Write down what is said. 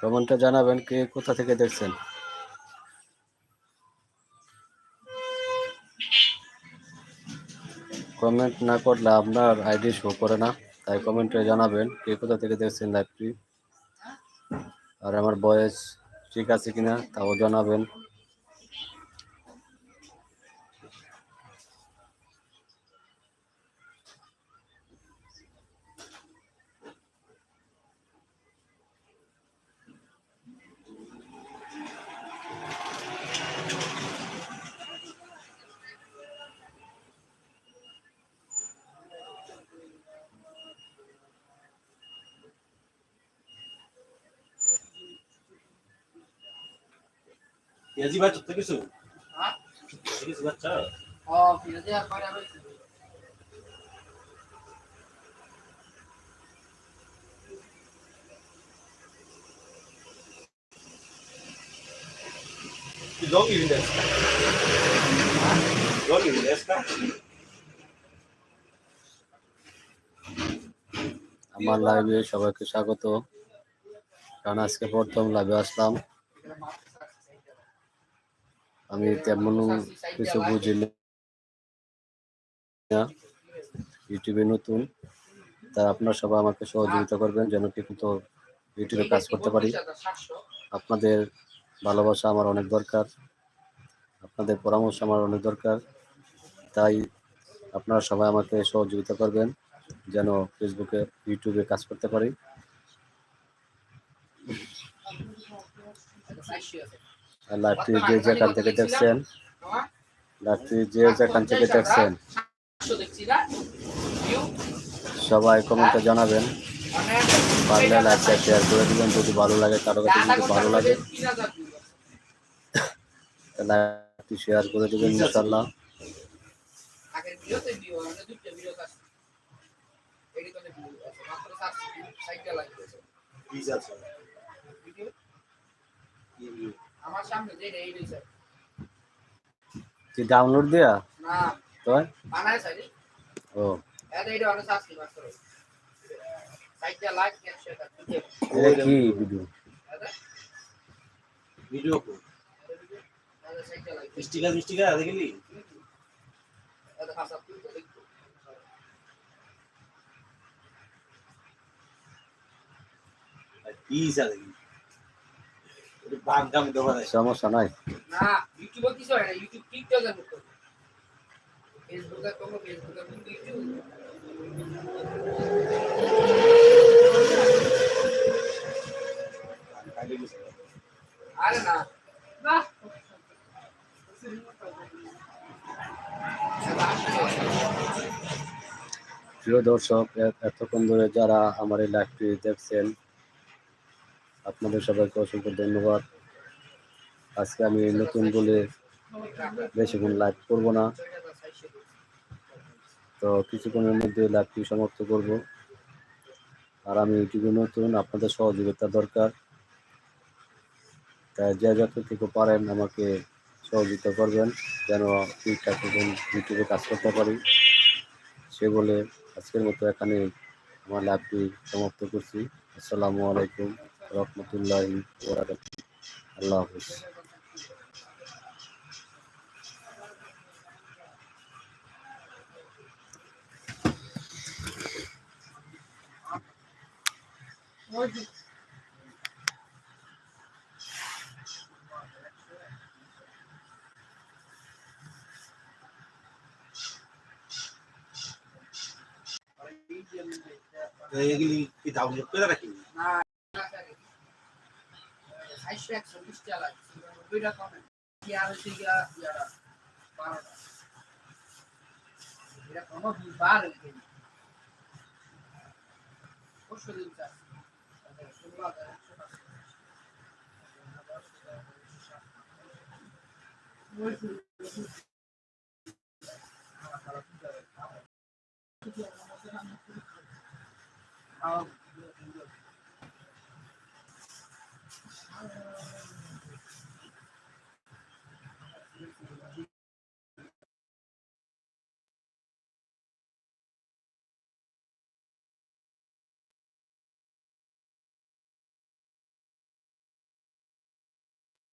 কমেন্টে জানাবেন কে কোথা থেকে দেখছেন? কমেন্ট না করলে আপনার আইডি শো করে না, তাই কমেন্টে জানাবেন কে কোথা থেকে দেখছেন লাইভটি। আর আমার বয়স ঠিক আছে কিনা, তাও জানাবেন। পেঁয়াজি বাচ্চা তো কিছু হ্যাঁ? বাচ্চা ও আর. আমার লাইভে সবাইকে স্বাগত। কারণ আজকে প্রথম লাইভে আসলাম। আমি তেমন কিছু বুঝি না। ইউটিউবে নতুন। তাই আপনারা সবাই আমাকে সহযোগিতা করবেন যেন কি মতো ইউটিউবে কাজ করতে পারি। আপনাদের ভালোবাসা আমার অনেক দরকার। আপনাদের পরামর্শ আমার অনেক দরকার। তাই আপনারা সবাই আমাকে সহযোগিতা করবেন যেন ফেসবুকে ইউটিউবে কাজ করতে পারি। আর লাইভটি যে যেখান থেকে দেখছেন হ্যাঁ? লাইভটি যে যেখান থেকে দেখছেন। সবাই কমেন্টে জানাবেন। মানে পারলে লাইভটা শেয়ার করে দিবেন। যদি ভালো লাগে কারও কাছে যদি ভালো লাগে। লাইভটি শেয়ার করে দিবেন ইনশাল্লাহ আগের ভিডিও মাত্র। ভিডিও কি? আমার সামনে যে এই রয়েছে কি ডাউনলোড দেয়া না তো বানায় সাইডে ও এত এইটা অনেক সাবস্ক্রাইব করে সাইডটা লাইক শেয়ার করতে ভিডিও এটা কি ভিডিও Video কো। মিষ্টি গাছ দেখলি? দেখো দেখলি? সমস্যা নাই। আরে না। প্রিয় দর্শক এতক্ষণ ধরে যারা আমার এই লাইভটি দেখছেন আপনাদের সবাইকে অসংখ্য ধন্যবাদ। আজকে আমি নতুন বলে বেশিক্ষণ লাইভ করব না। তো কিছুক্ষণের মধ্যে লাইভটি সমাপ্ত করব। আর আমি ইউটিউবে নতুন, আপনাদের সহযোগিতা দরকার। তাই যে যতটুকু পারেন আমাকে সহযোগিতা করবেন, যেন ঠিকঠাক ইউটিউবে কাজ করতে পারি। সে বলে আজকের মতো এখানে আমার লাইভটি সমাপ্ত করছি। আসসালামু আলাইকুম রহমতুল্লাহ আল্লাহ হাফিজ তো এগুলি কি ডাউনলোড করে রাখি? বাইশশো একশো বিশটা লাগছে। দুইটা কমে আর হচ্ছে গিয়া বারোটা এটা কমে দুবার হয়ে পরশু দিন চাষ ষোলো হাজার